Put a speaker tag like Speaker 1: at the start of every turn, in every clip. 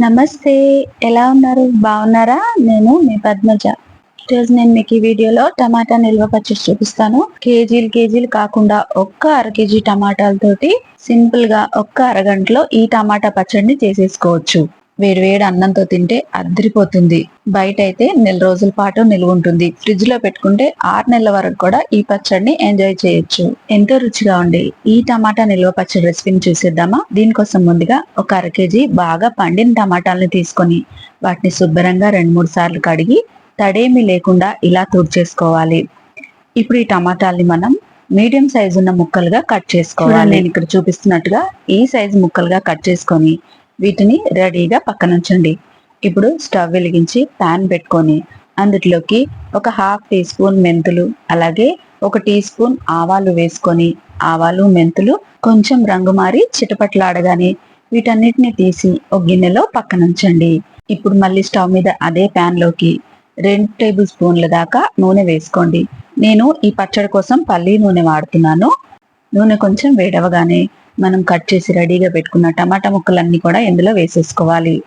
Speaker 1: నమస్తే ఎలా ఉన్నారు? బాగున్నారా? నేను మీ పద్మజ. ఈరోజు నేను మీకు ఈ వీడియోలో టమాటా నిల్వ పచ్చడి చూపిస్తాను. కేజీలు కేజీలు కాకుండా ఒక్క అర కేజీ టమాటాలతోటి సింపుల్గా ఒక్క అరగంటలో ఈ టమాటా పచ్చడిని చేసేసుకోవచ్చు. వేడి వేడి అన్నంతో తింటే అద్దరిపోతుంది బయట అయితే నెల రోజుల పాటు నిల్వ ఉంటుంది. ఫ్రిడ్జ్లో పెట్టుకుంటే ఆరు నెలల వరకు కూడా ఈ పచ్చడిని ఎంజాయ్ చేయొచ్చు. ఎంతో రుచిగా ఉండే ఈ టమాటా నిల్వ పచ్చడి రెసిపీని చూసేద్దామా? దీనికోసం ముందుగా ఒక అర కేజీ బాగా పండిన టమాటాలను తీసుకొని వాటిని శుభ్రంగా రెండు మూడు సార్లు కడిగి తడేమి లేకుండా ఇలా తుడిచేసుకోవాలి ఇప్పుడు ఈ టమాటాల్ని మనం మీడియం సైజు ఉన్న ముక్కలుగా కట్ చేసుకోవాలి. నేను ఇక్కడ చూపిస్తున్నట్టుగా ఈ సైజు ముక్కలుగా కట్ చేసుకొని వీటిని రెడీగా పక్కన ఉంచండి. ఇప్పుడు స్టవ్ వెలిగించి ప్యాన్ పెట్టుకొని అందులోకి ఒక హాఫ్ టీ స్పూన్ మెంతులు అలాగే ఒక టీ స్పూన్ ఆవాలు వేసుకొని ఆవాలు మెంతులు కొంచెం రంగు మారి చిటపట్లాడగానే వీటన్నిటిని తీసి ఒక గిన్నెలో పక్కన ఉంచండి. ఇప్పుడు మళ్ళీ స్టవ్ మీద అదే పాన్లోకి రెండు టేబుల్ స్పూన్ల దాకా నూనె వేసుకోండి. నేను ఈ పచ్చడి కోసం పల్లి నూనె వాడుతున్నాను. నూనె కొంచెం వేడవగానే మనం కట్ చేసి రెడీగా పెట్టుకున్న టమాటా ముక్కలన్నీ కూడా ఇందులో వేసేసుకోవాలి.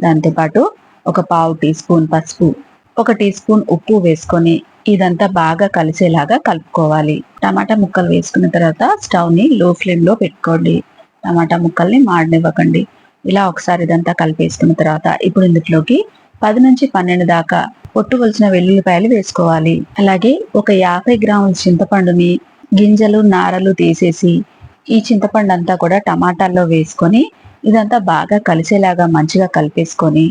Speaker 1: దాంతోపాటు ఒక పావు టీ స్పూన్ పసుపు ఒక టీ స్పూన్ ఉప్పు వేసుకొని ఇదంతా బాగా కలిసేలాగా కలుపుకోవాలి. టమాటా ముక్కలు వేసుకున్న తర్వాత స్టవ్ని లో ఫ్లేమ్లో పెట్టుకోండి. టమాటా ముక్కల్ని మాడనివ్వకండి. ఇలా ఒకసారి ఇదంతా కలిపేసుకున్న తర్వాత ఇప్పుడు ఇందులోకి పది నుంచి పన్నెండు దాకా పొట్టు వెల్లుల్లిపాయలు వేసుకోవాలి. అలాగే ఒక యాభై గ్రాముల చింతపండుని గింజలు నారలు తీసేసి ఈ చింతపండు అంతా కూడా టమాటాల్లో వేసుకొని ఇదంతా బాగా కలిసేలాగా మంచిగా కలిపేసుకొని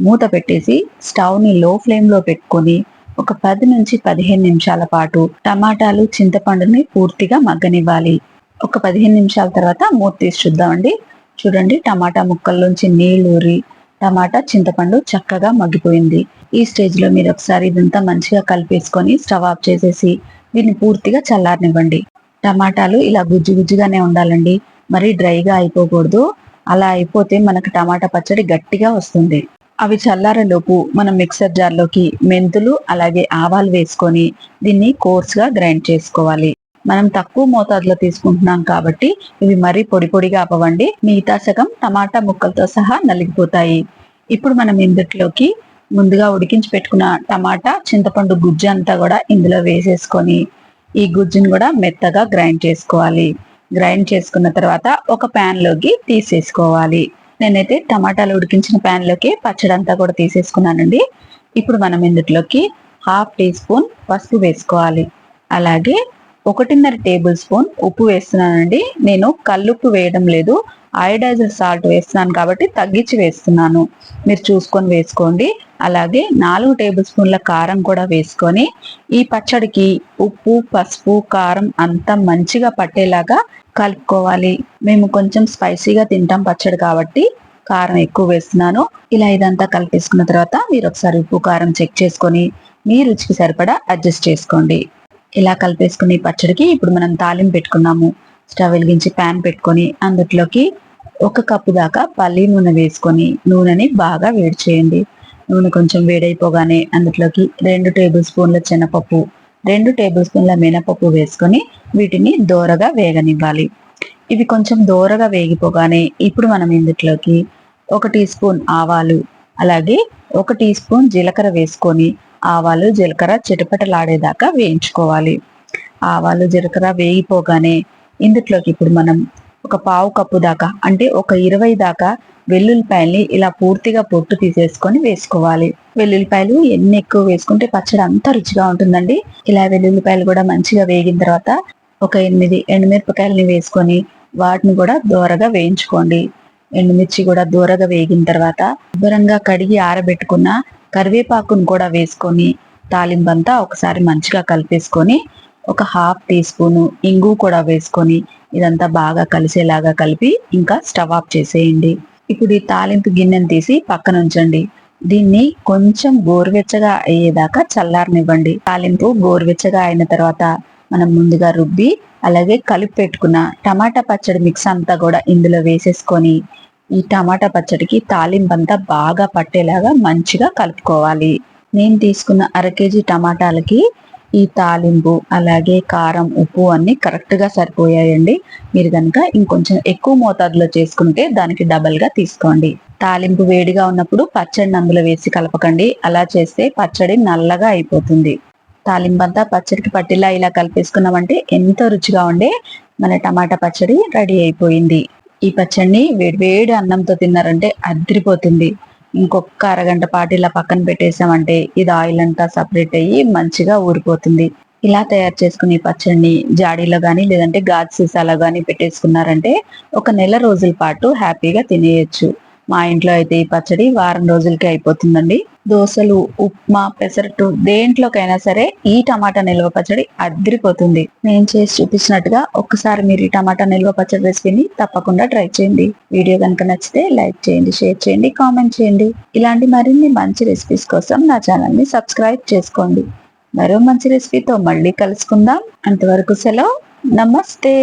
Speaker 1: మూత పెట్టేసి స్టవ్ని లో ఫ్లేమ్లో పెట్టుకొని ఒక పది నుంచి పదిహేను నిమిషాల పాటు టమాటాలు చింతపండుని పూర్తిగా మగ్గనివ్వాలి. ఒక పదిహేను నిమిషాల తర్వాత మూత తీసి చూద్దామండి. చూడండి టమాటా ముక్కల్లోంచి నీళ్ళు ఊరి టమాటా చింతపండు చక్కగా మగ్గిపోయింది. ఈ స్టేజ్లో మీరు ఒకసారి ఇదంతా మంచిగా కలిపేసుకొని స్టవ్ ఆఫ్ చేసేసి దీన్ని పూర్తిగా చల్లారనివ్వండి. టమాటాలు ఇలా గుజ్జు గుజ్జుగానే ఉండాలండి. మరీ డ్రైగా అయిపోకూడదు. అలా అయిపోతే మనకు టమాటా పచ్చడి గట్టిగా వస్తుంది. అవి చల్లారేలోపు మనం మిక్సర్ జార్లోకి మెంతులు అలాగే ఆవాలు వేసుకొని దీన్ని కోర్స్గా గ్రైండ్ చేసుకోవాలి. మనం తక్కువ మోతాదులో తీసుకుంటున్నాం కాబట్టి ఇవి మరీ పొడి పొడిగా అవ్వండి మిగతా సగం టమాటా ముక్కలతో సహా నలిగిపోతాయి. ఇప్పుడు మనం ఇందుట్లోకి ముందుగా ఉడికించి పెట్టుకున్న టమాటా చింతపండు గుజ్జు అంతా కూడా ఇందులో వేసేసుకొని ఈ గుజ్జును కూడా మెత్తగా గ్రైండ్ చేసుకోవాలి. గ్రైండ్ చేసుకున్న తర్వాత ఒక ప్యాన్లోకి తీసేసుకోవాలి. నేనైతే టమాటాలు ఉడికించిన ప్యాన్లోకి పచ్చడంతా కూడా తీసేసుకున్నానండి. ఇప్పుడు మనం ఇందులోకి హాఫ్ టీ స్పూన్ పసుపు వేసుకోవాలి. అలాగే ఒకటిన్నర టేబుల్ స్పూన్ ఉప్పు వేస్తున్నానండి. నేను కల్లుప్పు వేయడం లేదు. అయోడైజర్ సాల్ట్ వేస్తున్నాను కాబట్టి తగ్గించి వేస్తున్నాను. మీరు చూసుకొని వేసుకోండి. అలాగే నాలుగు టేబుల్ స్పూన్ల కారం కూడా వేసుకొని ఈ పచ్చడికి ఉప్పు పసుపు కారం అంతా మంచిగా పట్టేలాగా కలుపుకోవాలి. మేము కొంచెం స్పైసీగా తింటాం పచ్చడి కాబట్టి కారం ఎక్కువ వేస్తున్నాను. ఇలా ఇదంతా కలిపేసుకున్న తర్వాత మీరు ఒకసారి ఉప్పు కారం చెక్ చేసుకొని మీ రుచికి సరిపడా అడ్జస్ట్ చేసుకోండి. ఇలా కలిపేసుకుని పచ్చడికి ఇప్పుడు మనం తాలింపు పెట్టుకున్నాము. స్టవ్ వెలిగించి ప్యాన్ పెట్టుకొని అందులోకి ఒక కప్పు దాకా పల్లి నూనె వేసుకొని నూనెని బాగా వేడి చేయండి. నూనె కొంచెం వేడైపోగానే అందులోకి రెండు టేబుల్ స్పూన్ల శనపప్పు రెండు టేబుల్ స్పూన్ల మినపప్పు వేసుకొని వీటిని దోరగా వేగనివ్వాలి. ఇవి కొంచెం దోరగా వేగిపోగానే ఇప్పుడు మనం ఇందులోకి ఒక టీ స్పూన్ ఆవాలు అలాగే ఒక టీ స్పూన్ జీలకర్ర వేసుకొని ఆవాలు జీలకర్ర చిటపటలాడేదాకా వేయించుకోవాలి. ఆవాలు జీలకర్ర వేగిపోగానే ఇందులోకి ఇప్పుడు మనం ఒక పావు కప్పు దాకా అంటే ఒక ఇరవై దాకా వెల్లుల్లిపాయల్ని ఇలా పూర్తిగా పొట్టు తీసేసుకొని వేసుకోవాలి. వెల్లుల్లిపాయలు ఎన్ని ఎక్కువ వేసుకుంటే పచ్చడి అంత రుచిగా ఉంటుందండి. ఇలా వెల్లుల్లిపాయలు కూడా మంచిగా వేగిన తర్వాత ఒక ఎనిమిది ఎండుమిరపకాయలని వేసుకొని వాటిని కూడా దూరగా వేయించుకోండి. ఎండుమిర్చి కూడా దూరగా వేగిన తర్వాత శుభ్రంగా కడిగి ఆరబెట్టుకున్న కరివేపాకును కూడా వేసుకొని తాలింపంతా ఒకసారి మంచిగా కలిపేసుకొని ఒక హాఫ్ టీ స్పూను ఇంగు కూడా వేసుకొని ఇదంతా బాగా కలిసేలాగా కలిపి ఇంకా స్టవ్ ఆఫ్ చేసేయండి. ఇప్పుడు ఈ తాలింపు గిన్నెను తీసి పక్కన ఉంచండి దీన్ని కొంచెం గోరువెచ్చగా అయ్యేదాకా చల్లారనివ్వండి. తాలింపు గోరువెచ్చగా అయిన తర్వాత మనం ముందుగా రుబ్బి అలాగే కలిపి పెట్టుకున్న టమాటా పచ్చడి మిక్స్ అంతా కూడా ఇందులో వేసేసుకొని ఈ టమాటా పచ్చడికి తాలింపు అంతా బాగా పట్టేలాగా మంచిగా కలుపుకోవాలి. నేను తీసుకున్న అర కేజీ టమాటాలకి ఈ తాలింపు అలాగే కారం ఉప్పు అన్ని కరెక్ట్గా సరిపోయాయండి. మీరు కనుక ఇంకొంచెం ఎక్కువ మోతాదులో చేసుకుంటే దానికి డబల్గా తీసుకోండి. తాలింపు వేడిగా ఉన్నప్పుడు పచ్చడిని అందులో వేసి కలపకండి. అలా చేస్తే పచ్చడి నల్లగా అయిపోతుంది. తాలింపు అంతా పచ్చడికి పట్టిలా ఇలా కలిపేసుకున్నామంటే ఎంతో రుచిగా ఉండే మన టమాటా పచ్చడి రెడీ అయిపోయింది. ఈ పచ్చడిని వేడి వేడి అన్నంతో తిన్నారంటే అదిరిపోతుంది. ఇంకొక అరగంట పాటు ఇలా పక్కన పెట్టేసామంటే ఇది ఆయిల్ అంతా సపరేట్ అయ్యి మంచిగా ఊరిపోతుంది. ఇలా తయారు చేసుకునే పచ్చడిని జాడీలో కానీ లేదంటే గాజు సీసాలో కానీ పెట్టేసుకున్నారంటే ఒక నెల రోజుల పాటు హ్యాపీగా తినేయచ్చు. మా ఇంట్లో అయితే ఈ పచ్చడి వారం రోజులకి అయిపోతుందండి. దోశలు ఉప్మా పెసరట్టు దేంట్లోకైనా సరే ఈ టమాటా నిల్వ పచ్చడి అద్దరిపోతుంది. నేను చేసి చూపించినట్టుగా ఒక్కసారి మీరు ఈ టమాటా నిల్వ పచ్చడి రెసిపీని తప్పకుండా ట్రై చేయండి. వీడియో కనుక నచ్చితే లైక్ చేయండి షేర్ చేయండి కామెంట్ చేయండి. ఇలాంటి మరిన్ని మంచి రెసిపీస్ కోసం నా ఛానల్ని సబ్స్క్రైబ్ చేసుకోండి. మరో మంచి రెసిపీతో మళ్ళీ కలుసుకుందాం. అంతవరకు సెలవు. నమస్తే.